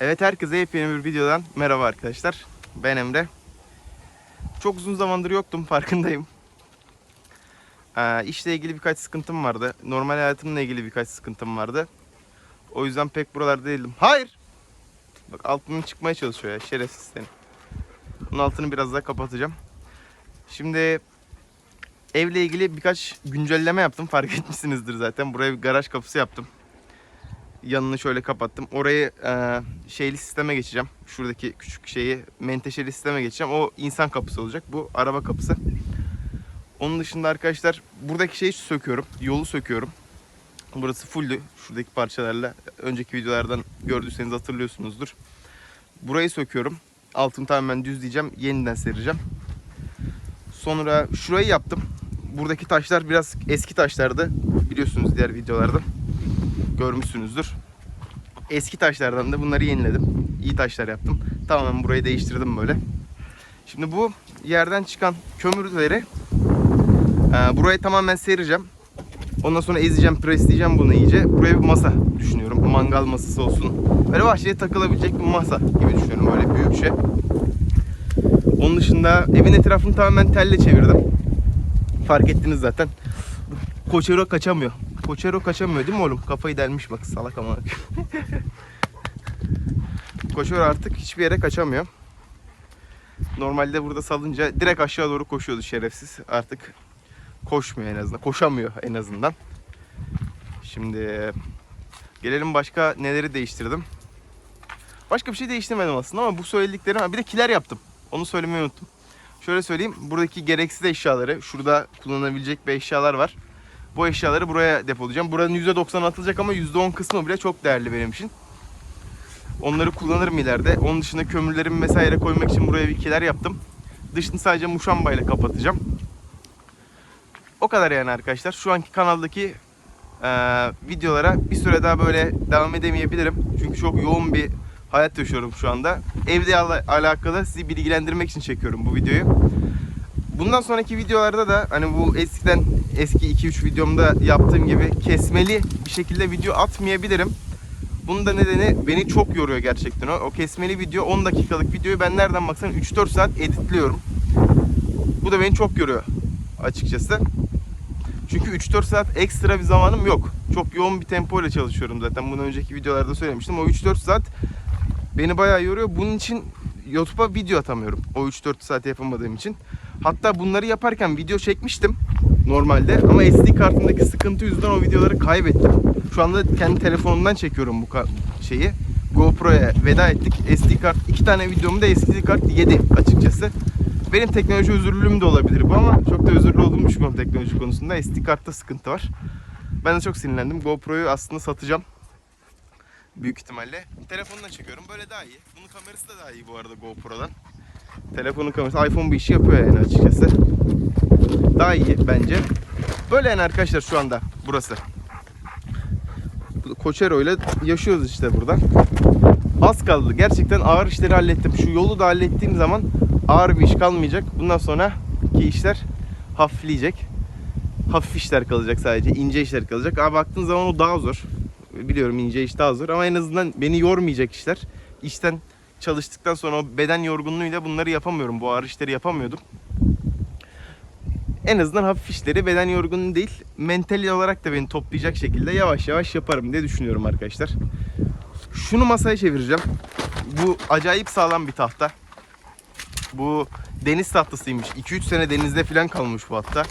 Evet herkese yepyeni bir videodan merhaba arkadaşlar. Ben Emre. Çok uzun zamandır yoktum farkındayım. Ee, işle ilgili birkaç sıkıntım vardı. Normal hayatımla ilgili birkaç sıkıntım vardı. O yüzden pek buralarda değildim. Hayır! Bak altından çıkmaya çalışıyor ya şerefsiz seni. Bunun altını biraz daha kapatacağım. Şimdi evle ilgili birkaç güncelleme yaptım. Fark etmişsinizdir zaten. Buraya bir garaj kapısı yaptım yanını şöyle kapattım. Orayı e, şeyli sisteme geçeceğim. Şuradaki küçük şeyi menteşeli sisteme geçeceğim. O insan kapısı olacak. Bu araba kapısı. Onun dışında arkadaşlar buradaki şeyi söküyorum. Yolu söküyorum. Burası fulldü. Şuradaki parçalarla önceki videolardan gördüyseniz hatırlıyorsunuzdur. Burayı söküyorum. Altını tamamen düzleyeceğim. Yeniden sereceğim. Sonra şurayı yaptım. Buradaki taşlar biraz eski taşlardı. Biliyorsunuz diğer videolardan görmüşsünüzdür. Eski taşlardan da bunları yeniledim. İyi taşlar yaptım. Tamamen burayı değiştirdim böyle. Şimdi bu yerden çıkan kömürleri e, burayı tamamen sereceğim. Ondan sonra ezeceğim, presleyeceğim bunu iyice. Buraya bir masa düşünüyorum. Mangal masası olsun. Böyle bahçeye takılabilecek bir masa gibi düşünüyorum. Böyle büyük şey. Onun dışında evin etrafını tamamen telle çevirdim. Fark ettiniz zaten. Koçero kaçamıyor. Koçero kaçamıyor değil mi oğlum? Kafayı delmiş bak salak ama. Koçero artık hiçbir yere kaçamıyor. Normalde burada salınca direkt aşağı doğru koşuyordu şerefsiz. Artık koşmuyor en azından. Koşamıyor en azından. Şimdi gelelim başka neleri değiştirdim. Başka bir şey değiştirmedim aslında ama bu söylediklerim bir de kiler yaptım. Onu söylemeyi unuttum. Şöyle söyleyeyim. Buradaki gereksiz eşyaları, şurada kullanabilecek bir eşyalar var. Bu eşyaları buraya depolayacağım. Buranın %90 atılacak ama %10 kısmı bile çok değerli benim için. Onları kullanırım ileride. Onun dışında kömürlerimi vesaire koymak için buraya bir kiler yaptım. Dışını sadece muşambayla kapatacağım. O kadar yani arkadaşlar. Şu anki kanaldaki e, videolara bir süre daha böyle devam edemeyebilirim. Çünkü çok yoğun bir hayat yaşıyorum şu anda. Evde al- alakalı sizi bilgilendirmek için çekiyorum bu videoyu. Bundan sonraki videolarda da hani bu eskiden eski 2-3 videomda yaptığım gibi kesmeli bir şekilde video atmayabilirim. Bunun da nedeni beni çok yoruyor gerçekten o. Kesmeli video 10 dakikalık videoyu ben nereden baksan 3-4 saat editliyorum. Bu da beni çok yoruyor açıkçası. Çünkü 3-4 saat ekstra bir zamanım yok. Çok yoğun bir tempo ile çalışıyorum zaten. Bunu önceki videolarda söylemiştim. O 3-4 saat beni bayağı yoruyor. Bunun için YouTube'a video atamıyorum. O 3-4 saat yapamadığım için. Hatta bunları yaparken video çekmiştim normalde ama SD kartımdaki sıkıntı yüzünden o videoları kaybettim. Şu anda kendi telefonumdan çekiyorum bu şeyi. GoPro'ya veda ettik. SD kart iki tane videomu da SD kart yedi açıkçası. Benim teknoloji özürlülüğüm de olabilir bu ama çok da özürlü olduğumu düşünmüyorum teknoloji konusunda. SD kartta sıkıntı var. Ben de çok sinirlendim. GoPro'yu aslında satacağım. Büyük ihtimalle. Telefonla çekiyorum. Böyle daha iyi. Bunun kamerası da daha iyi bu arada GoPro'dan. Telefonun kamerası iPhone bir işi yapıyor yani açıkçası. Daha iyi bence. Böyle yani arkadaşlar şu anda burası. Koçero ile yaşıyoruz işte burada. Az kaldı. Gerçekten ağır işleri hallettim. Şu yolu da hallettiğim zaman ağır bir iş kalmayacak. Bundan sonra ki işler hafifleyecek. Hafif işler kalacak sadece. ince işler kalacak. Ama baktığın zaman o daha zor. Biliyorum ince iş daha zor ama en azından beni yormayacak işler. İşten çalıştıktan sonra o beden yorgunluğuyla bunları yapamıyorum. Bu ağır işleri yapamıyordum. En azından hafif işleri beden yorgunluğu değil, mental olarak da beni toplayacak şekilde yavaş yavaş yaparım diye düşünüyorum arkadaşlar. Şunu masaya çevireceğim. Bu acayip sağlam bir tahta. Bu deniz tahtasıymış. 2-3 sene denizde falan kalmış bu hatta.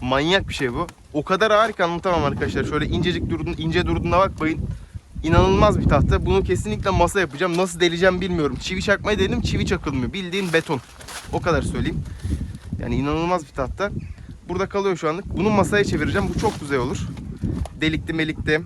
Manyak bir şey bu. O kadar ağır ki anlatamam arkadaşlar. Şöyle incecik durduğun, ince durduğuna bakmayın. İnanılmaz bir tahta. Bunu kesinlikle masa yapacağım. Nasıl deleceğim bilmiyorum. Çivi çakmayı denedim. Çivi çakılmıyor. Bildiğin beton. O kadar söyleyeyim. Yani inanılmaz bir tahta. Burada kalıyor şu anlık. Bunu masaya çevireceğim. Bu çok güzel olur. Delikli melikli.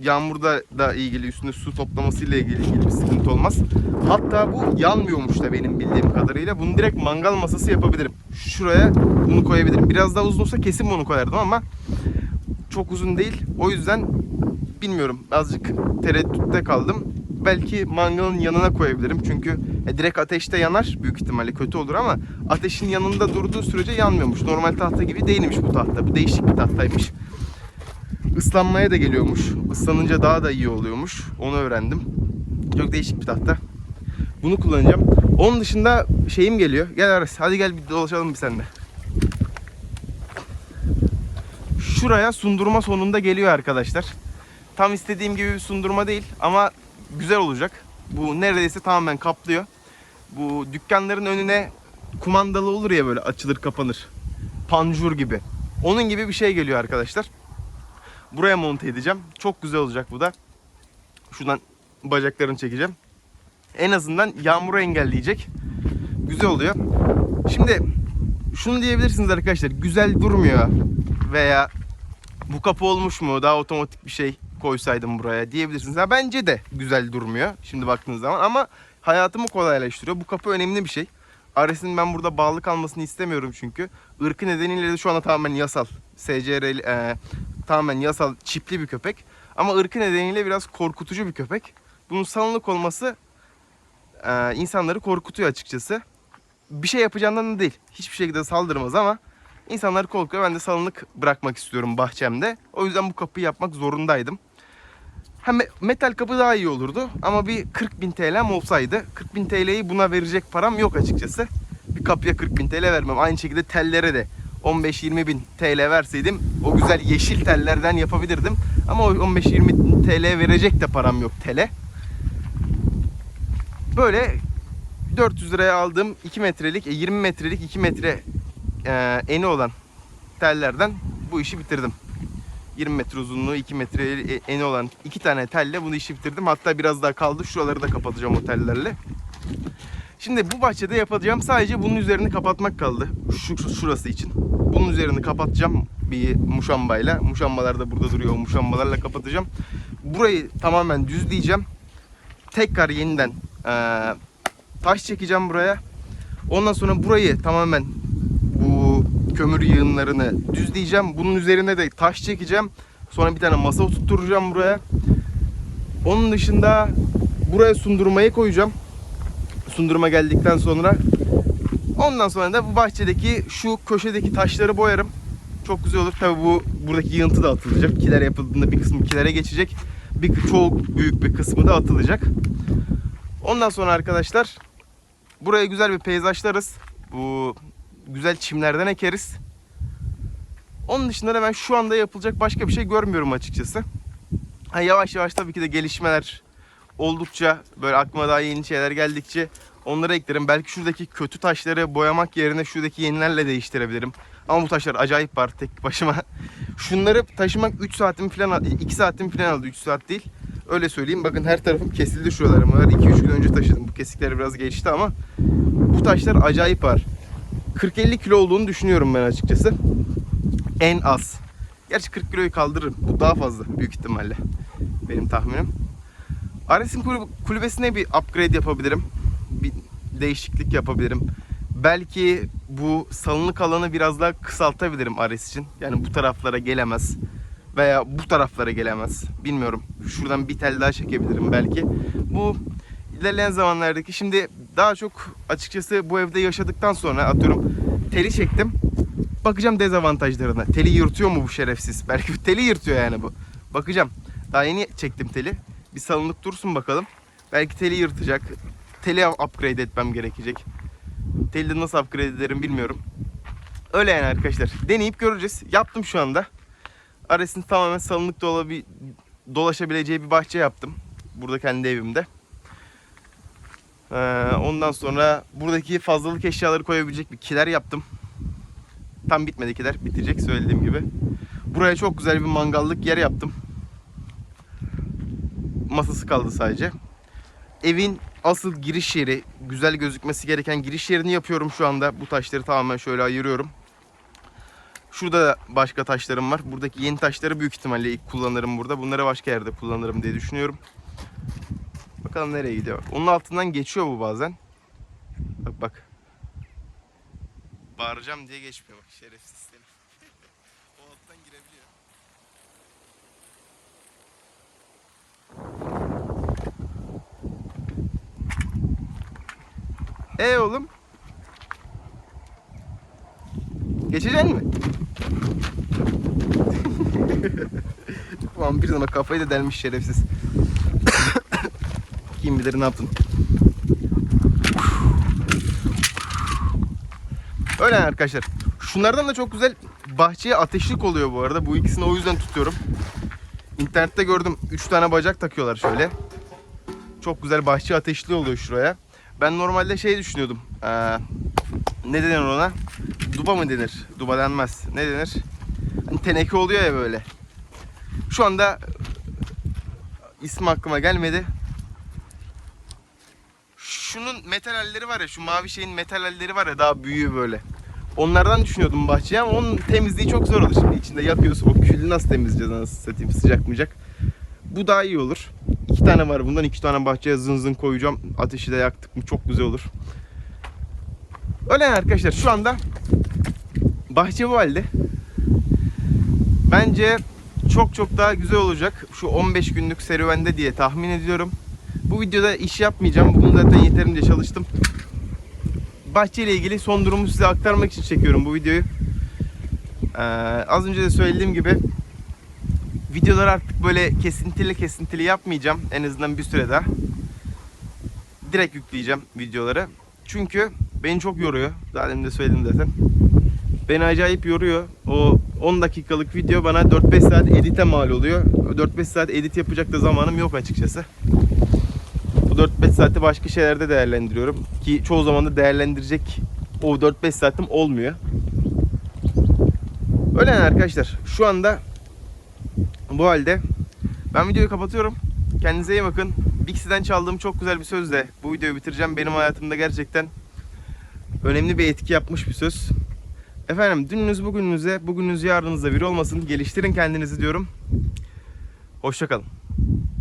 Yağmurda da ilgili üstünde su toplamasıyla ilgili, ilgili bir sıkıntı olmaz. Hatta bu yanmıyormuş da benim bildiğim kadarıyla. Bunu direkt mangal masası yapabilirim. Şuraya bunu koyabilirim. Biraz daha uzun olsa kesin bunu koyardım ama çok uzun değil. O yüzden bilmiyorum. Azıcık tereddütte kaldım. Belki mangalın yanına koyabilirim. Çünkü e, direkt ateşte yanar. Büyük ihtimalle kötü olur ama ateşin yanında durduğu sürece yanmıyormuş. Normal tahta gibi değilmiş bu tahta. Bu değişik bir tahtaymış. Islanmaya da geliyormuş. Islanınca daha da iyi oluyormuş. Onu öğrendim. Çok değişik bir tahta. Bunu kullanacağım. Onun dışında şeyim geliyor. Gel Aras hadi gel bir dolaşalım bir seninle. Şuraya sundurma sonunda geliyor arkadaşlar. Tam istediğim gibi bir sundurma değil ama güzel olacak. Bu neredeyse tamamen kaplıyor. Bu dükkanların önüne kumandalı olur ya böyle açılır kapanır. Panjur gibi. Onun gibi bir şey geliyor arkadaşlar. Buraya monte edeceğim. Çok güzel olacak bu da. Şuradan bacaklarını çekeceğim. En azından yağmuru engelleyecek. Güzel oluyor. Şimdi şunu diyebilirsiniz arkadaşlar. Güzel durmuyor veya bu kapı olmuş mu? Daha otomatik bir şey koysaydım buraya diyebilirsiniz. Ha, bence de güzel durmuyor şimdi baktığınız zaman ama hayatımı kolaylaştırıyor. Bu kapı önemli bir şey. Ares'in ben burada bağlı kalmasını istemiyorum çünkü. Irkı nedeniyle de şu anda tamamen yasal. SCR e, tamamen yasal çipli bir köpek. Ama ırkı nedeniyle biraz korkutucu bir köpek. Bunun salınık olması e, insanları korkutuyor açıkçası. Bir şey yapacağından da değil. Hiçbir şekilde saldırmaz ama insanlar korkuyor. Ben de salınık bırakmak istiyorum bahçemde. O yüzden bu kapıyı yapmak zorundaydım. Hem metal kapı daha iyi olurdu ama bir 40 bin TL'm olsaydı 40 bin TL'yi buna verecek param yok açıkçası. Bir kapıya 40 bin TL vermem. Aynı şekilde tellere de 15-20 bin TL verseydim o güzel yeşil tellerden yapabilirdim. Ama o 15-20 TL verecek de param yok tele. Böyle 400 liraya aldığım 2 metrelik, e, 20 metrelik 2 metre e, eni olan tellerden bu işi bitirdim. 20 metre uzunluğu 2 metre eni olan iki tane telle bunu işi bitirdim. Hatta biraz daha kaldı. Şuraları da kapatacağım o tellerle. Şimdi bu bahçede yapacağım sadece bunun üzerini kapatmak kaldı. Şu, şu- şurası için. Bunun üzerini kapatacağım bir muşambayla. Muşambalar da burada duruyor. O muşambalarla kapatacağım. Burayı tamamen düzleyeceğim. Tekrar yeniden eee, taş çekeceğim buraya. Ondan sonra burayı tamamen kömür yığınlarını düzleyeceğim. Bunun üzerine de taş çekeceğim. Sonra bir tane masa oturtturacağım buraya. Onun dışında buraya sundurmayı koyacağım. Sundurma geldikten sonra ondan sonra da bu bahçedeki şu köşedeki taşları boyarım. Çok güzel olur. Tabi bu buradaki yığıntı da atılacak. Kilere yapıldığında bir kısmı kilere geçecek. Bir çok büyük bir kısmı da atılacak. Ondan sonra arkadaşlar buraya güzel bir peyzajlarız. Bu güzel çimlerden ekeriz. Onun dışında da ben şu anda yapılacak başka bir şey görmüyorum açıkçası. Ha, yavaş yavaş tabii ki de gelişmeler oldukça böyle aklıma daha yeni şeyler geldikçe onları eklerim. Belki şuradaki kötü taşları boyamak yerine şuradaki yenilerle değiştirebilirim. Ama bu taşlar acayip var tek başıma. Şunları taşımak 3 saatim falan 2 saatim falan aldı 3 saat değil. Öyle söyleyeyim. Bakın her tarafım kesildi şuralarım. 2-3 gün önce taşıdım. Bu kesikler biraz geçti ama bu taşlar acayip var. 40-50 kilo olduğunu düşünüyorum ben açıkçası. En az. Gerçi 40 kiloyu kaldırırım. Bu daha fazla büyük ihtimalle. Benim tahminim. Ares'in kulüb- kulübesine bir upgrade yapabilirim. Bir değişiklik yapabilirim. Belki bu salınık alanı biraz daha kısaltabilirim Ares için. Yani bu taraflara gelemez. Veya bu taraflara gelemez. Bilmiyorum. Şuradan bir tel daha çekebilirim belki. Bu ilerleyen zamanlardaki şimdi daha çok açıkçası bu evde yaşadıktan sonra atıyorum teli çektim. Bakacağım dezavantajlarına. Teli yırtıyor mu bu şerefsiz? Belki teli yırtıyor yani bu. Bakacağım. Daha yeni çektim teli. Bir salınık dursun bakalım. Belki teli yırtacak. Teli upgrade etmem gerekecek. Teli de nasıl upgrade ederim bilmiyorum. Öyle yani arkadaşlar. Deneyip göreceğiz. Yaptım şu anda. Ares'in tamamen dolabi, dolaşabileceği bir bahçe yaptım. Burada kendi evimde. Ee, ondan sonra buradaki fazlalık eşyaları koyabilecek bir kiler yaptım. Tam bitmedi kiler. Bitecek söylediğim gibi. Buraya çok güzel bir mangallık yer yaptım. Masası kaldı sadece. Evin asıl giriş yeri, güzel gözükmesi gereken giriş yerini yapıyorum şu anda. Bu taşları tamamen şöyle ayırıyorum. Şurada da başka taşlarım var. Buradaki yeni taşları büyük ihtimalle ilk kullanırım burada. Bunları başka yerde kullanırım diye düşünüyorum. Bakalım nereye gidiyor. Onun altından geçiyor bu bazen. Bak bak. Bağıracağım diye geçmiyor bak şerefsiz seni. o alttan girebiliyor. E oğlum. Geçecek mi? Vampir ama kafayı da delmiş şerefsiz. Bakayım birileri ne yaptın. Öyle arkadaşlar. Şunlardan da çok güzel bahçeye ateşlik oluyor bu arada. Bu ikisini o yüzden tutuyorum. İnternette gördüm 3 tane bacak takıyorlar şöyle. Çok güzel bahçe ateşli oluyor şuraya. Ben normalde şey düşünüyordum. Ee, ne denir ona? Duba mı denir? Duba denmez. Ne denir? Hani teneke oluyor ya böyle. Şu anda ismi aklıma gelmedi. Şunun metal halleri var ya, şu mavi şeyin metal halleri var ya daha büyüğü böyle. Onlardan düşünüyordum bahçeye ama onun temizliği çok zor olur. Şimdi içinde yapıyorsun o külü nasıl temizleyeceğiz nasıl satayım sıcak mıcak. Bu daha iyi olur. İki tane var bundan iki tane bahçeye zın zın koyacağım. Ateşi de yaktık mı çok güzel olur. Öyle arkadaşlar şu anda bahçe bu halde. Bence çok çok daha güzel olacak. Şu 15 günlük serüvende diye tahmin ediyorum. Bu videoda iş yapmayacağım. Bugün zaten yeterince çalıştım. Bahçeyle ilgili son durumu size aktarmak için çekiyorum bu videoyu. Ee, az önce de söylediğim gibi videoları artık böyle kesintili kesintili yapmayacağım. En azından bir süre daha. Direkt yükleyeceğim videoları. Çünkü beni çok yoruyor. Demin de söyledim zaten. Beni acayip yoruyor. O 10 dakikalık video bana 4-5 saat edite mal oluyor. 4-5 saat edit yapacak da zamanım yok açıkçası. Bu 4-5 saati başka şeylerde değerlendiriyorum. Ki çoğu zaman da değerlendirecek o 4-5 saatim olmuyor. Öyle yani arkadaşlar. Şu anda bu halde ben videoyu kapatıyorum. Kendinize iyi bakın. Bixi'den çaldığım çok güzel bir sözle bu videoyu bitireceğim. Benim hayatımda gerçekten önemli bir etki yapmış bir söz. Efendim dününüz bugününüze, bugününüz yarınınızda bir olmasın. Geliştirin kendinizi diyorum. Hoşçakalın.